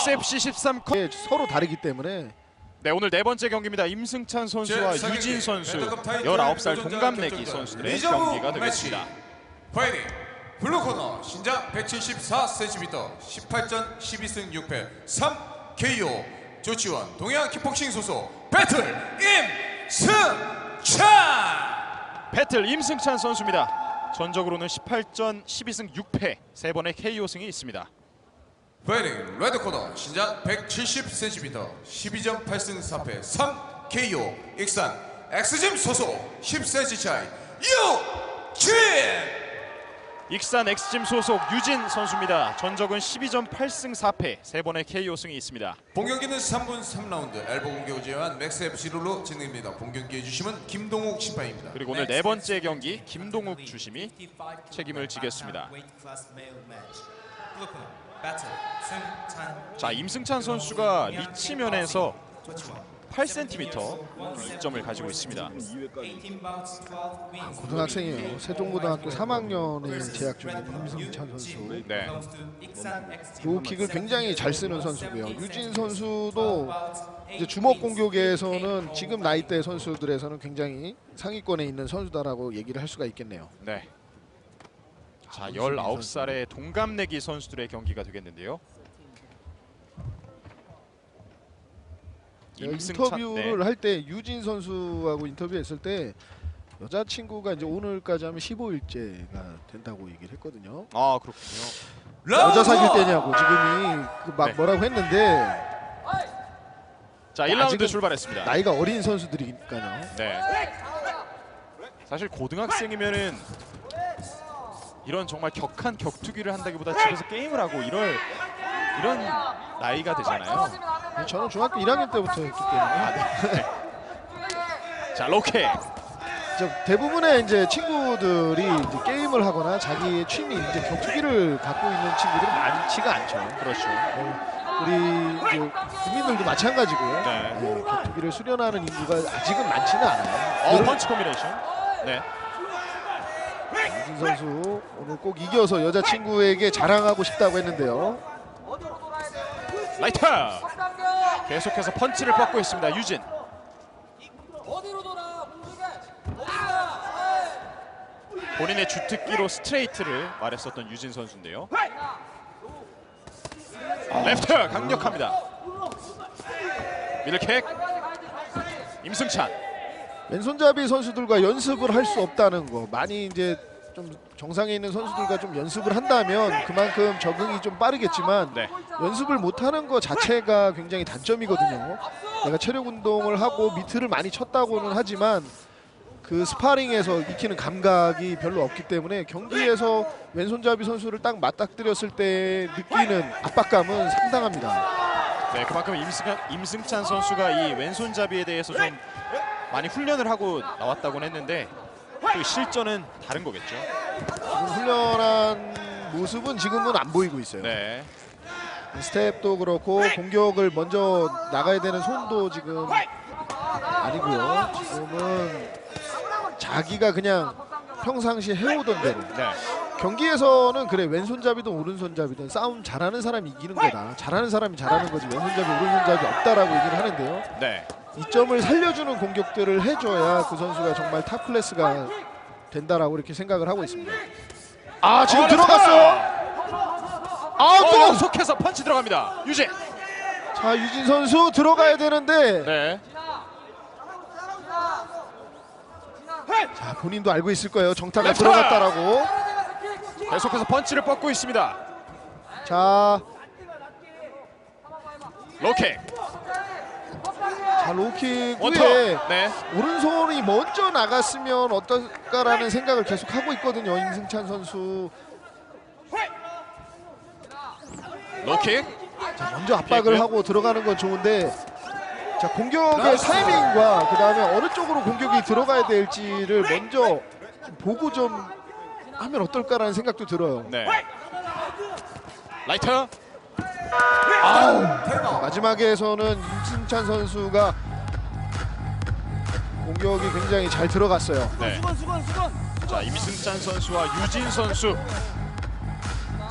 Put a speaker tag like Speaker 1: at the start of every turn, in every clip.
Speaker 1: 맥스 FC 13 컵.
Speaker 2: 예, 서로 다르기 때문에
Speaker 1: 네 오늘 네 번째 경기입니다. 임승찬 선수와
Speaker 3: 제4경기
Speaker 1: 유진 선수
Speaker 3: 레드컵 타이틀
Speaker 1: 19살
Speaker 3: 도전자
Speaker 1: 동갑내기 선수들의 경기가. 되겠습니다.
Speaker 3: 파이팅 블루 코너 신장 174cm 18전 12승 6패 3 KO 조치원 동양 킥복싱 소속 배틀 임승찬
Speaker 1: 배틀 임승찬 선수입니다. 전적으로는 18전 12승 6패 세 번의 KO승이 있습니다.
Speaker 3: 파이팅 레드 코너 신장 170cm 12전 8승 4패 3 KO 익산 엑스짐 소속 10cm 차이 유진
Speaker 1: 익산 엑스짐 소속 유진 선수입니다. 전적은 12전 8승 4패 세 번의 KO승이 있습니다.
Speaker 3: 본 경기는 3분 3라운드 엘보 공격을 제외한 맥스 FC 룰로 진행됩니다. 본 경기 해주심은 김동욱 심판입니다.
Speaker 1: 그리고 오늘 네 번째 경기 김동욱 주심이 책임을 지겠습니다. 자 임승찬 선수가 리치면에서 8cm 이점을 가지고 있습니다.
Speaker 2: 고등학생이에요. 세종고등학교 3학년에 재학 중인 임승찬 선수.
Speaker 1: 네.
Speaker 2: 로킥을 굉장히 잘 쓰는 선수고요. 유진 선수도 이제 주먹 공격에서는 지금 나이대 선수들에서는 굉장히 상위권에 있는 선수다라고 얘기를 할 수가 있겠네요.
Speaker 1: 네. 자 19살의 동갑내기 선수들의 경기가 되겠는데요.
Speaker 2: 인터뷰를
Speaker 1: 네.
Speaker 2: 할때 유진 선수하고 인터뷰했을 때 여자친구가 이제 오늘까지 하면 15일째가 된다고 얘기를 했거든요.
Speaker 1: 아 그렇군요.
Speaker 2: 여자 사귈 때냐고 지금이 그 막
Speaker 1: 네.
Speaker 2: 뭐라고 했는데
Speaker 1: 자
Speaker 2: 네,
Speaker 1: 1라운드
Speaker 2: 아직은
Speaker 1: 출발했습니다.
Speaker 2: 나이가 어린 선수들이니까요.
Speaker 1: 네. 사실 고등학생이면은 이런 정말 격한 격투기를 한다기보다 집에서 게임을 하고 이럴 이런 나이가 되잖아요.
Speaker 2: 저는 중학교 1학년 때부터 했기 때문에
Speaker 1: 자 로케.
Speaker 2: 저 대부분의 이제 친구들이 이제 게임을 하거나 자기의 취미 이제 격투기를 갖고 있는 친구들은 많지가 않죠.
Speaker 1: 그렇죠.
Speaker 2: 우리 이제 국민들도 마찬가지고요.
Speaker 1: 네.
Speaker 2: 네, 격투기를 수련하는 인구가 아직은 많지는 않아요.
Speaker 1: 어 펀치 콤비네이션. 네.
Speaker 2: 선수 오늘 꼭 이겨서 여자친구에게 자랑하고 싶다고 했는데요.
Speaker 1: 라이트. 계속해서 펀치를 뻗고 있습니다. 유진. 본인의 주특기로 스트레이트를 말했었던 유진 선수인데요. 레프트 강력합니다. 미들킥. 임승찬.
Speaker 2: 왼손잡이 선수들과 연습을 할 수 없다는 거 많이 이제 좀 정상에 있는 선수들과 좀 연습을 한다면 그만큼 적응이 좀 빠르겠지만
Speaker 1: 네.
Speaker 2: 연습을 못하는 거 자체가 굉장히 단점이거든요. 내가 체력 운동을 하고 미트를 많이 쳤다고는 하지만 그 스파링에서 익히는 감각이 별로 없기 때문에 경기에서 왼손잡이 선수를 딱 맞닥뜨렸을 때 느끼는 압박감은 상당합니다.
Speaker 1: 네, 그만큼 임승찬, 임승찬 선수가 이 왼손잡이에 대해서 좀 많이 훈련을 하고 나왔다고는 했는데 또 실전은 다른 거겠죠.
Speaker 2: 훈련한 모습은 지금은 안 보이고 있어요.
Speaker 1: 네.
Speaker 2: 스텝도 그렇고 공격을 먼저 나가야 되는 손도 지금 아니고요. 지금은 자기가 그냥 평상시 해오던 대로
Speaker 1: 네.
Speaker 2: 경기에서는 그래 왼손잡이든 오른손잡이든 싸움 잘하는 사람이 이기는 거다. 잘하는 사람이 잘하는 거지 왼손잡이 오른손잡이 없다라고 얘기를 하는데요.
Speaker 1: 네.
Speaker 2: 이점을 살려주는 공격들을 해줘야 그 선수가 정말 탑 클래스가 된다라고 이렇게 생각을 하고 있습니다. 아 지금
Speaker 1: 어,
Speaker 2: 들어갔어요. 아
Speaker 1: 어. 속해서 펀치 들어갑니다. 유진.
Speaker 2: 자 유진 선수 들어가야 되는데
Speaker 1: 네.
Speaker 2: 자 본인도 알고 있을 거예요. 정타가! 들어갔다라고.
Speaker 1: 계속해서 펀치를 뻗고 있습니다.
Speaker 2: 자,
Speaker 1: 로킥.
Speaker 2: 자 로킥
Speaker 1: 원터.
Speaker 2: 후에
Speaker 1: 네.
Speaker 2: 오른손이 먼저 나갔으면 어떨까라는 생각을 계속 하고 있거든요. 임승찬 선수.
Speaker 1: 로킥.
Speaker 2: 자, 먼저 압박을. 하고 들어가는 건 좋은데 자 공격의 타이밍과 그 다음에 어느 쪽으로 공격이 들어가야 될지를 먼저 좀 보고 좀 하면 어떨까라는 생각도 들어요.
Speaker 1: 네. 라이 트.
Speaker 2: 마지막에서는 임승찬 선수가 공격이 굉장히 잘 들어갔어요.
Speaker 1: 네.
Speaker 4: 수건 수건 수건
Speaker 1: 자, 임승찬 선수와 유진 선수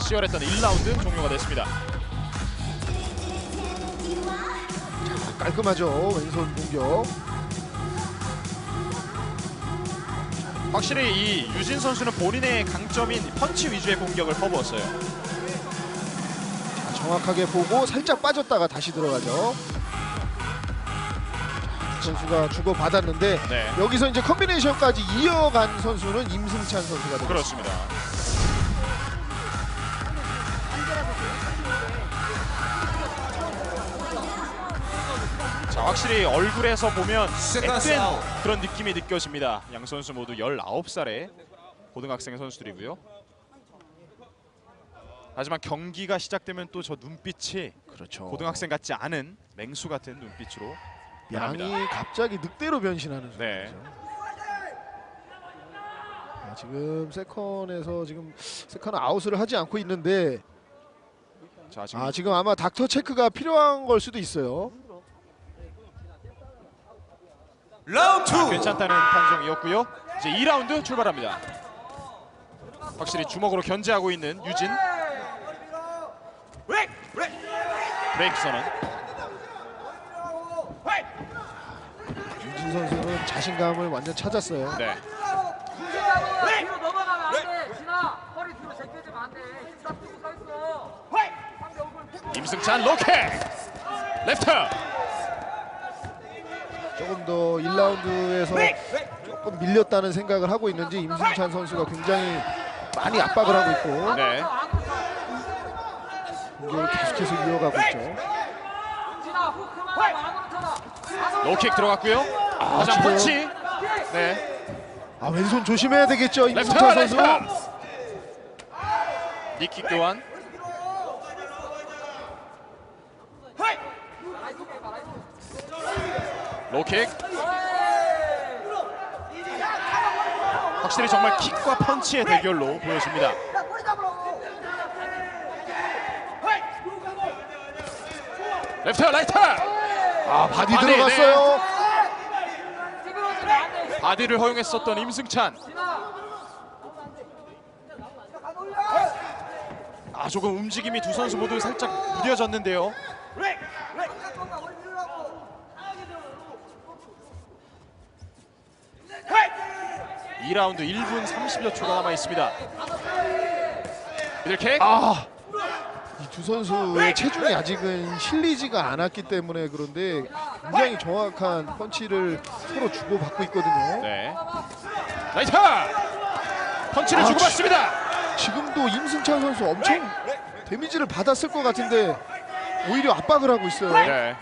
Speaker 1: 치열했던 1라운드 종료가 됐습니다.
Speaker 2: 깔끔하죠 왼손 공격.
Speaker 1: 확실히 이 유진 선수는 본인의 강점인 펀치 위주의 공격을 퍼부었어요.
Speaker 2: 자, 정확하게 보고 살짝 빠졌다가 다시 들어가죠. 자, 선수가 주고 받았는데
Speaker 1: 네.
Speaker 2: 여기서 이제 컨비네이션까지 이어간 선수는 임승찬 선수가 되겠습니다.
Speaker 1: 그렇습니다. 자, 확실히 얼굴에서 보면 앳된. 그런 느낌이 느껴집니다. 양 선수 모두 19살의 고등학생 선수들이고요. 하지만 경기가 시작되면 또 저 눈빛이
Speaker 2: 그렇죠.
Speaker 1: 고등학생 같지 않은 맹수 같은 눈빛으로 변합니다.
Speaker 2: 양이 갑자기 늑대로 변신하는
Speaker 1: 네.
Speaker 2: 순간이죠. 아, 지금 세컨에서 지금 세컨 아웃을 하지 않고 있는데
Speaker 1: 자, 지금
Speaker 2: 아 지금 아마 닥터 체크가 필요한 걸 수도 있어요.
Speaker 3: 라운드 2
Speaker 1: 괜찮다는 판정이었고요. 이제 2라운드 출발합니다. 확실히 주먹으로 견제하고 있는 유진. 브레이크 선언.
Speaker 2: 유진 선수는 자신감을 완전 찾았어요.
Speaker 1: 네.
Speaker 4: 진아 뒤로 넘어가면 안 돼 진아 허리 뒤로 제껴주면 안 돼 힘딱 주고 서 있어 상대 얼굴
Speaker 1: 임승찬 로킥. 레프트.
Speaker 2: 조금 더 1라운드에서 조금 밀렸다는 생각을 하고 있는지 임승찬 선수가 굉장히 많이 압박을 하고 있고
Speaker 1: 네.
Speaker 2: 공격을 계속해서 이어가고 있죠.
Speaker 1: 로킥 들어갔고요. 하지만
Speaker 2: 지금-
Speaker 1: 펀치. 네.
Speaker 2: 아 왼손 조심해야 되겠죠
Speaker 1: 레프트.
Speaker 2: 선수.
Speaker 1: 니킥 교환. 로킥. 확실히 정말 킥과 펀치의 대결로 보여집니다. 레프트 라이트
Speaker 2: 아 바디
Speaker 1: 바디,
Speaker 2: 들어갔어요.
Speaker 4: 안돼
Speaker 1: 바디를 허용했었던 임승찬.
Speaker 4: 아
Speaker 1: 조금 움직임이 두 선수 모두 살짝 무뎌졌는데요. 2라운드 1분 30여 초가 남아 있습니다. 미들킥
Speaker 2: 아. 이 두 선수의 체중이 아직은 실리지가 않았기 때문에 그런데 굉장히 정확한 펀치를 서로 주고받고 있거든요.
Speaker 1: 네 라이트 펀치를
Speaker 2: 아,
Speaker 1: 주고받습니다
Speaker 2: 지금도 임승찬 선수 엄청 데미지를 받았을 것 같은데 오히려 압박을 하고 있어요.
Speaker 1: 네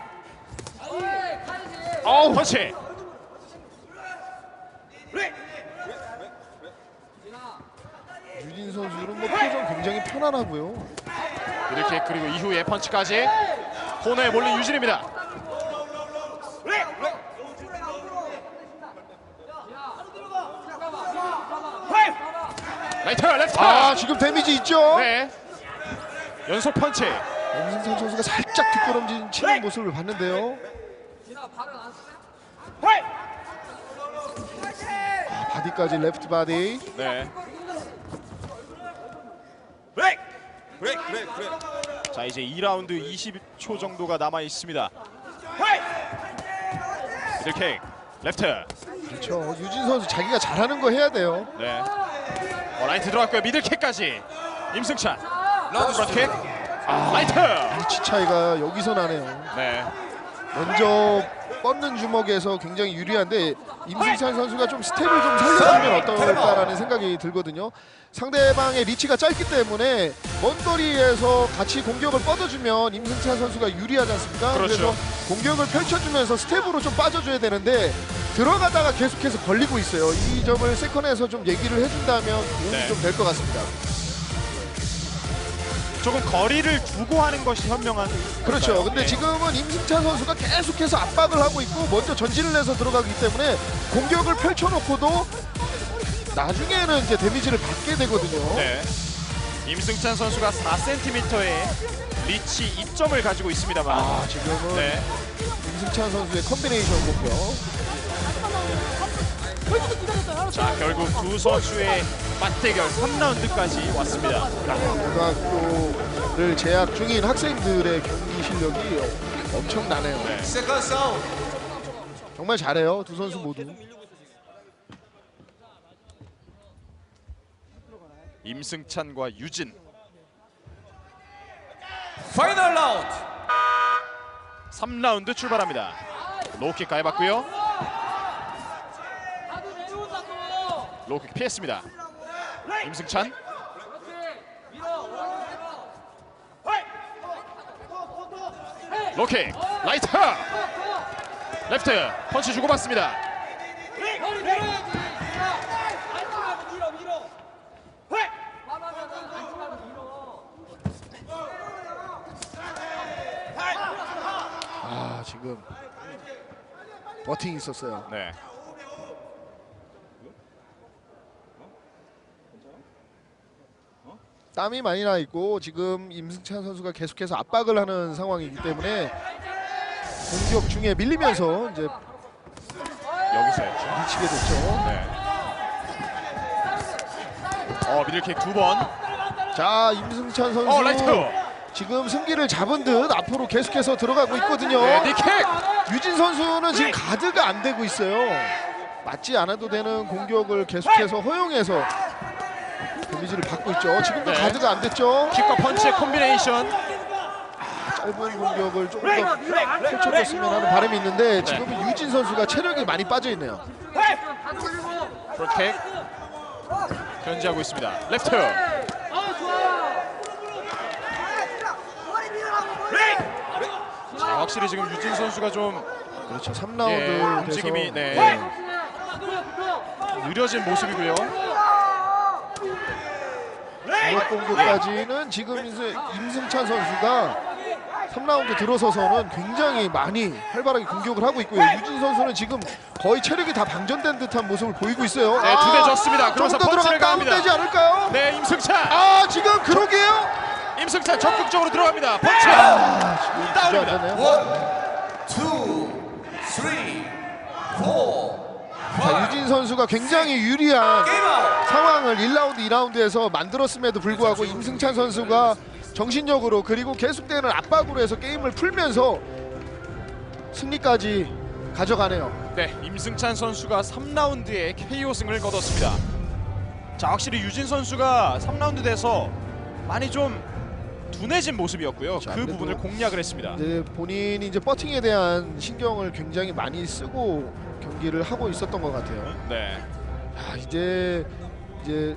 Speaker 1: 어우 펀치
Speaker 2: 유진 선수는 뭐 표정 굉장히 편안하고요.
Speaker 1: 미들킥 그리고 이후에 펀치까지 코너에 몰린 유진입니다 라이트 레프트
Speaker 2: 아 지금 데미지 있죠?
Speaker 1: 네 연속 펀치
Speaker 2: 임승찬 선수가 살짝 뒷걸음질 치는 모습을 봤는데요.
Speaker 4: 아,
Speaker 2: 바디까지 레프트 바디.
Speaker 1: 네.
Speaker 3: 브레이크 브레이크
Speaker 1: 자 이제 2라운드 20초 정도가 남아 있습니다. 미들킥 레프트.
Speaker 2: 그렇죠. 유진 선수 자기가 잘하는 거 해야 돼요.
Speaker 1: 네. 어, 라이트 들어갔고요. 미들킥까지. 임승찬.
Speaker 3: 라운드
Speaker 1: 프런트킥. 아, 라이트.
Speaker 2: 위치 차이가 여기서 나네요.
Speaker 1: 네.
Speaker 2: 먼저 뻗는 주먹에서 굉장히 유리한데 임승찬 선수가 좀 스텝을 좀 살려주면 어떨까라는 생각이 들거든요. 상대방의 리치가 짧기 때문에 먼 거리에서 같이 공격을 뻗어주면 임승찬 선수가 유리하지 않습니까?
Speaker 1: 그렇죠.
Speaker 2: 래서 공격을 펼쳐주면서 스텝으로 좀 빠져줘야 되는데 들어가다가 계속해서 걸리고 있어요. 이 점을 세컨에서 좀 얘기를 해준다면 도움이
Speaker 1: 네.
Speaker 2: 좀될 것 같습니다.
Speaker 1: 조금 거리를 두고 하는 것이 현명한.
Speaker 2: 그렇죠. 근데
Speaker 1: 네.
Speaker 2: 지금은 임승찬 선수가 계속해서 압박을 하고 있고 먼저 전진을 해서 들어가기 때문에 공격을 펼쳐놓고도 나중에는 이제 데미지를 받게 되거든요.
Speaker 1: 네. 임승찬 선수가 4cm의 리치 입점을 가지고 있습니다만.
Speaker 2: 아 지금은
Speaker 1: 네.
Speaker 2: 임승찬 선수의 컨비네이션 공격.
Speaker 1: 자 결국 두 선수의 맞대결 3라운드까지 왔습니다.
Speaker 2: 고등학교를 재학 중인 학생들의 경기 실력이 엄청나네요.
Speaker 1: 네.
Speaker 3: 사운드.
Speaker 2: 정말 잘해요 두 선수 모두.
Speaker 1: 임승찬과 유진.
Speaker 3: 파이널 라운드.
Speaker 1: 3라운드 출발합니다. 로우킥 가해봤고요.
Speaker 4: 다들 내려온다 또
Speaker 1: 로우킥 피했습니다. 임승찬 로킥 라이트 레프트 펀치 주고받습니다.
Speaker 2: 아 지금 버팅이 있었어요.
Speaker 1: 네.
Speaker 2: 땀이 많이 나 있고 지금 임승찬 선수가 계속해서 압박을 하는 상황이기 때문에 공격 중에 밀리면서 이제
Speaker 1: 여기서요.
Speaker 2: 미치게 됐죠.
Speaker 1: 네. 어 미들킥 두 번.
Speaker 2: 자 임승찬 선수
Speaker 1: 어 라이트.
Speaker 2: 지금 승기를 잡은 듯 앞으로 계속해서 들어가고 있거든요.
Speaker 1: 네, 니킥.
Speaker 2: 유진 선수는 지금 가드가 안 되고 있어요. 맞지 않아도 되는 공격을 계속해서 허용해서 데미지를 받고 있죠. 지금도
Speaker 1: 네.
Speaker 2: 가드가 안 됐죠.
Speaker 1: 킥과 펀치의 콤비네이션.
Speaker 2: 짧은 공격을 조금 더 펼쳐줬으면 하는 바람이 있는데 지금은 유진 선수가 체력이 많이 빠져 있네요.
Speaker 4: 다 돌리고
Speaker 1: 프론트킥. 견지하고 있습니다. 레프트. 아자 확실히 지금 유진 선수가 좀
Speaker 2: 그렇죠. 3라운드
Speaker 1: 예, 움직임이, 네.
Speaker 4: 붙어
Speaker 1: 느려진 모습이고요.
Speaker 2: 중력 공격까지는 지금 이제 임승찬 선수가 3라운드 들어서서는 굉장히 많이 활발하게 공격을 하고 있고요. 유진 선수는 지금 거의 체력이 다 방전된 듯한 모습을 보이고 있어요.
Speaker 1: 네, 두대 졌습니다. 그러면서
Speaker 2: 좀더 들어가면. 다운되지 않을까요?
Speaker 1: 네, 임승찬.
Speaker 2: 아 지금 그러게요.
Speaker 1: 임승찬 적극적으로 들어갑니다. 펀치.
Speaker 2: 아 지금 진짜 안
Speaker 1: 다운입니다.
Speaker 2: 되네요.
Speaker 3: 원, 투, 쓰리, 포.
Speaker 2: 자, 유진 선수가 굉장히 유리한. 상황을 1라운드, 2라운드에서 만들었음에도 불구하고 임승찬 선수가 정신력으로 그리고 계속되는 압박으로 해서 게임을 풀면서 승리까지 가져가네요.
Speaker 1: 네, 임승찬 선수가 3라운드에 KO 승을 거뒀습니다. 자, 확실히 유진 선수가 3라운드 돼서 많이 좀 둔해진 모습이었고요.
Speaker 2: 자,
Speaker 1: 그 부분을 공략을 했습니다.
Speaker 2: 이제 본인이 이제 버팅에 대한 신경을 굉장히 많이 쓰고 경기를 하고 있었던 것 같아요.
Speaker 1: 네.
Speaker 2: 아, 이제 이제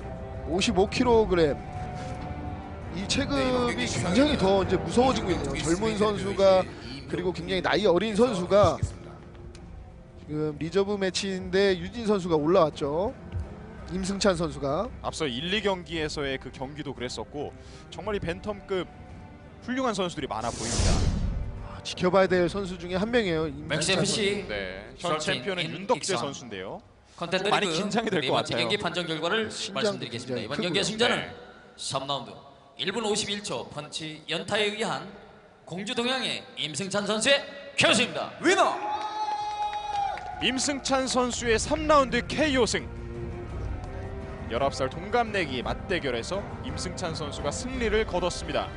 Speaker 2: 55kg 이 체급이 굉장히 더 이제 무서워지고 있네요. 젊은 선수가 그리고 굉장히 나이 어린 선수가 지금 리저브 매치인데 유진 선수가 올라왔죠. 임승찬 선수가
Speaker 1: 앞서 1, 2경기에서의 그 경기도 그랬었고 정말 이 벤텀급 훌륭한 선수들이 많아 보입니다.
Speaker 2: 아, 지켜봐야 될 선수 중에 한 명이에요.
Speaker 5: 맥스. FC
Speaker 1: 네. 현 챔피언은
Speaker 5: 인
Speaker 1: 윤덕재. 선수인데요.
Speaker 5: 컨텐츠
Speaker 1: 많이 긴장이 될것
Speaker 5: 네
Speaker 1: 같아요.
Speaker 5: 경기 판정 결과를 말씀드리겠습니다. 이번
Speaker 2: 크고요.
Speaker 5: 경기의 승자는
Speaker 1: 네.
Speaker 5: 3라운드 1분 51초 펀치 연타에 의한 공주 동양의 임승찬 선수의 켜수입니다.
Speaker 3: 위너.
Speaker 1: 임승찬 선수의 3라운드 KO 승. 19살 동갑내기 맞대결에서 임승찬 선수가 승리를 거뒀습니다.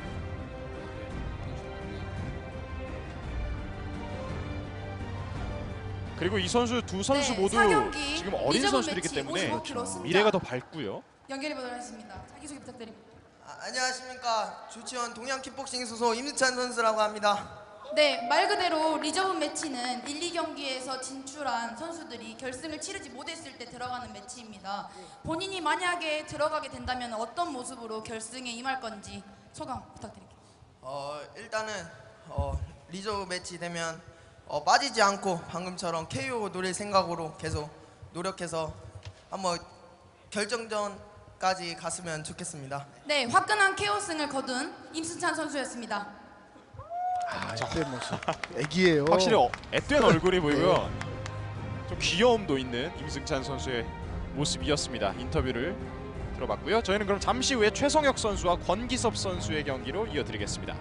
Speaker 1: 그리고 이 선수 두 선수
Speaker 6: 네,
Speaker 1: 모두
Speaker 6: 사경기
Speaker 1: 지금 어린 선수들이기
Speaker 6: 매치
Speaker 1: 때문에
Speaker 6: 55kg 승자.
Speaker 1: 미래가 더 밝고요.
Speaker 6: 연결해 보도록 하겠습니다. 자기소개 부탁드립니다.
Speaker 7: 아, 안녕하십니까 조치원 동양 킥복싱 소속 임승찬 선수라고 합니다.
Speaker 6: 네, 말 그대로 리저브 매치는 1, 2경기에서 진출한 선수들이 결승을 치르지 못했을 때 들어가는 매치입니다. 본인이 만약에 들어가게 된다면 어떤 모습으로 결승에 임할 건지 소감 부탁드릴게요.
Speaker 7: 어, 일단은 어, 리저브 매치 되면 어, 빠지지 않고 방금처럼 KO 노릴 생각으로 계속 노력해서 한번 결정전까지 갔으면 좋겠습니다.
Speaker 6: 네, 화끈한 KO승을 거둔 임승찬 선수였습니다.
Speaker 2: 아, 이때 모습. 애기예요.
Speaker 1: 확실히 어, 앳된 얼굴이 보이고요. 좀 귀여움도 있는 임승찬 선수의 모습이었습니다. 인터뷰를 들어봤고요. 저희는 그럼 잠시 후에 최성혁 선수와 권기섭 선수의 경기로 이어드리겠습니다.